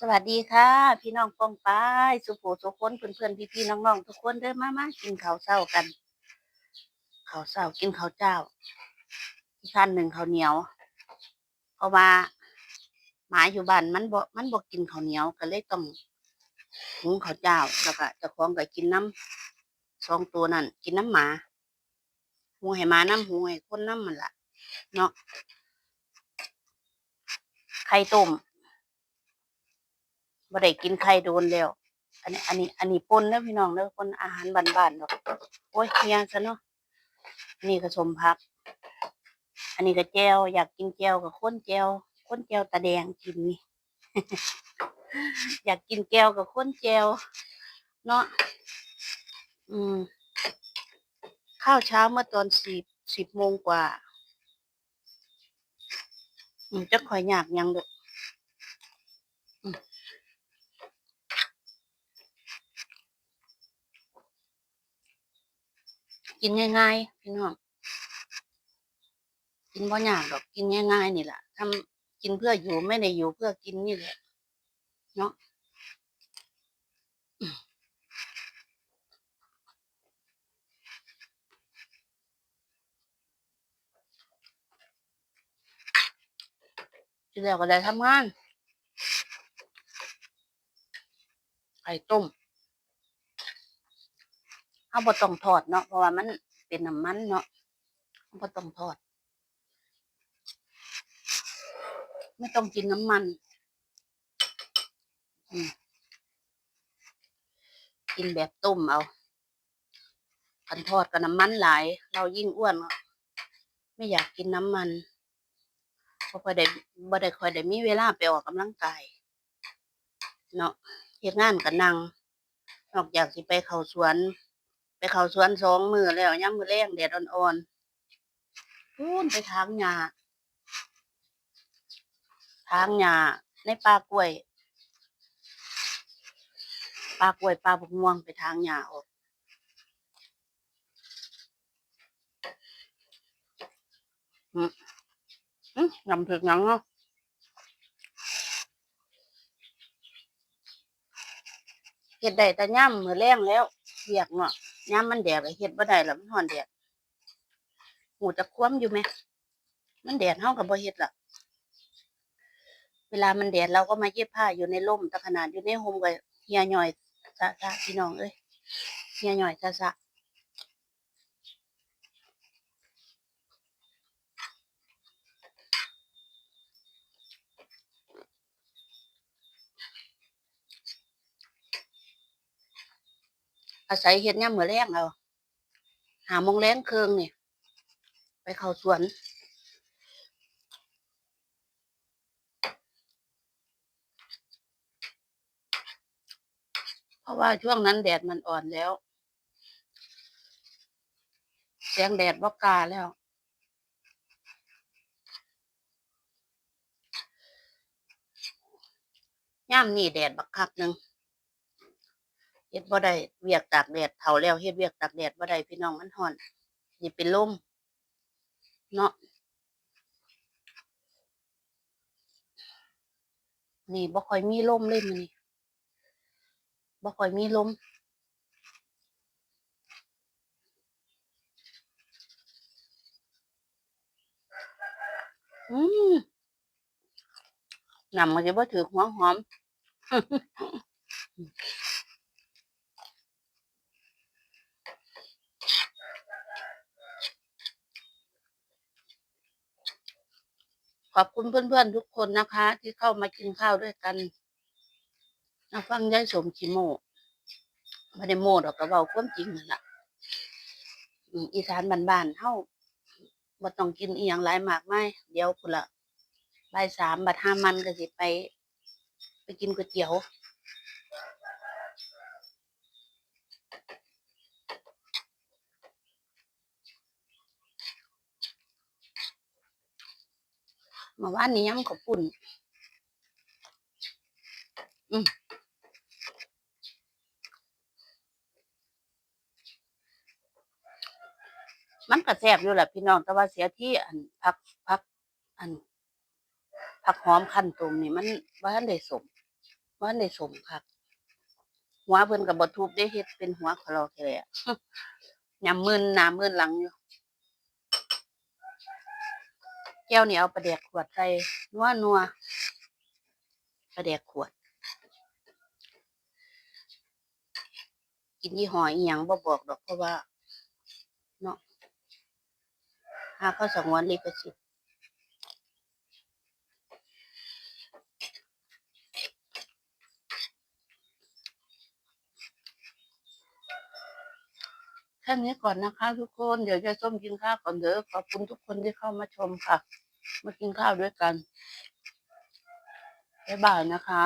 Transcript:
สวัสดีค่ะ พี่น้องปองปายสุโขสุคนเพื่อนเพื่อนพี่พี่ๆน้องๆทุกคนเด้อมามากินข้าวเช้ากันข้าวเช้ากินข้าวเจ้าอีกขั้นหนึ่งข้าวเหนียว เพราะว่าหมาอยู่บ้านมันบ่มันบ่กินข้าวเหนียวก็เลยต้องหุงข้าวเจ้าแล้วก็เจ้าของก็กินน้ำสองตัวนั่นกินน้ำหมาหุงให้หมาน้ำหุงให้คนน้ำมันละเนาะไข่ต้ม บ่ได้กินไข่โดนแล้ว อันนี้ อันนี้ อันนี้ปนเด้อพี่น้องเด้อปนอาหารบ้านๆดอกโอ้ยเฮียซะเนาะนนี้ก็สมพัก อันนี้ก็แจวอยากกินแจวกับข้นแจวข้นแจวตาแดงกินนี่อยากกินแก้วกับข้นแจวเนาะอืม ข้าวเช้าเมื่อตอนสิบสิบโมงกว่า อืมจะคอยอยากยังเด้อ กินง่ายๆพี่น้องกินบ่ยากดอกกินง่ายๆนี่แหละทำกินเพื่ออยู่ไม่ได้อยู่เพื่อกินนี่แหละเนาะอืมทีแล้วก็ได้ทำงานไข่ต้ม เอาบ่ต้องทอดเนาะเพราะว่ามันเป็นน้ำมันเนาะเอาบ่ต้องทอด ไม่ต้องกินน้ำมันอกินแบบต้มเอาคันทอดกับน้ำมันหลาย เรายิ่งอ้วนไม่อยากกินน้ำมันเพราะบ่ได้บ่ได้คอยได้มีเวลาไปออกกำลังกายเนาะเฮ็ดงานก็นั่งนอกจากสิไปเข้าสวน เขาสวนสองมือแล้วยามมื้อแลงแดดอ่อนๆพูนไปถางหญ้าถางหญ้าในป่ากล้วยป่ากล้วยป่าบกม่วงไปถางหญ้าออกอืมอืมำถึกหยังเนาะเฮ็ดได้แต่ย่ำมือแลงแล้วเวียกเนาะ ย่ำมันแดดเห็ดบ่ได้หรอมันหอนแดดหูจะคว่มอยู่ไหมมันแดดเท่ากับ่เห็ดหรอเวลามันแดดเราก็มาเย็บผ้าอยู่ในร่มแต่ขนาดอยู่ในร่มกับเฮียหน่อยซะซะพี่น้องเอ้ยเฮียหน่อยซะซะ อาศัยเฮ็ดย่ามมื้อแลงเอาหามงแลงเครึ่งนี่ไปเข้าสวนเพราะว่าช่วงนั้นแดดมันอ่อนแล้ว แสงแดดบ่กาแล้ว ย่ามนี้แดดบักคักหนึ่ง เฮ็ดบ่ได้เวียกตากแดดเฒ่าแล้วเฮ็ดเวียกตากแดดบ่ได้พี่น้องมันร้อนสิเป็นลมเนาะนี่บ่ค่อยมีลมเลยมื้อนี้บ่ค่อยมีลมอืมน้ำมันจะบ่ถือหัวหอม ขอบคุณเพื่อนๆทุกคนนะคะ ที่เข้ามากินข้าวด้วยกันนะฟังยายสมชิโมไม่ได้โมดอกกระเบาความจริงนั่นล่ะอีสานบ้านๆเท่าบ่ต้องกินอีหยังหลายมากมายเดี๋ยวพุ่นละบ่ายสามบัดห้ามันก็สิไป ไปกินก๋วยเตี๋ยว มื่อวานนี้ยำข้าวปุ้นอืมมันก็แซ่บอยู่แหละพี่น้องแต่ว่าเสียที่อันผักผัก อันผักหอมขั้นตรงนี่มันบ่ทันได้สมว่าในสมคักหัวเพิ่นกับบทุบได้เฮ็ดเป็นหัวคลอแค่อะยำมึนหน้ามึนหลังอยู่แก้วนี่เอาปลาแดกขวดใส่นัวนัวปลาแดกขวด กินยี่ห้ออีหยังบ่บอกดอกเพราะว่าเนาะหาเข้าสองวันลิขสิทธิ์แค่นี้ก่อนนะคะทุกคน เดี๋ยวจะส้มกินข้าวก่อนเด้อขอบคุณทุกคนที่เข้ามาชมค่ะ มากินข้าวด้วยกันบ๊ายบายนะคะ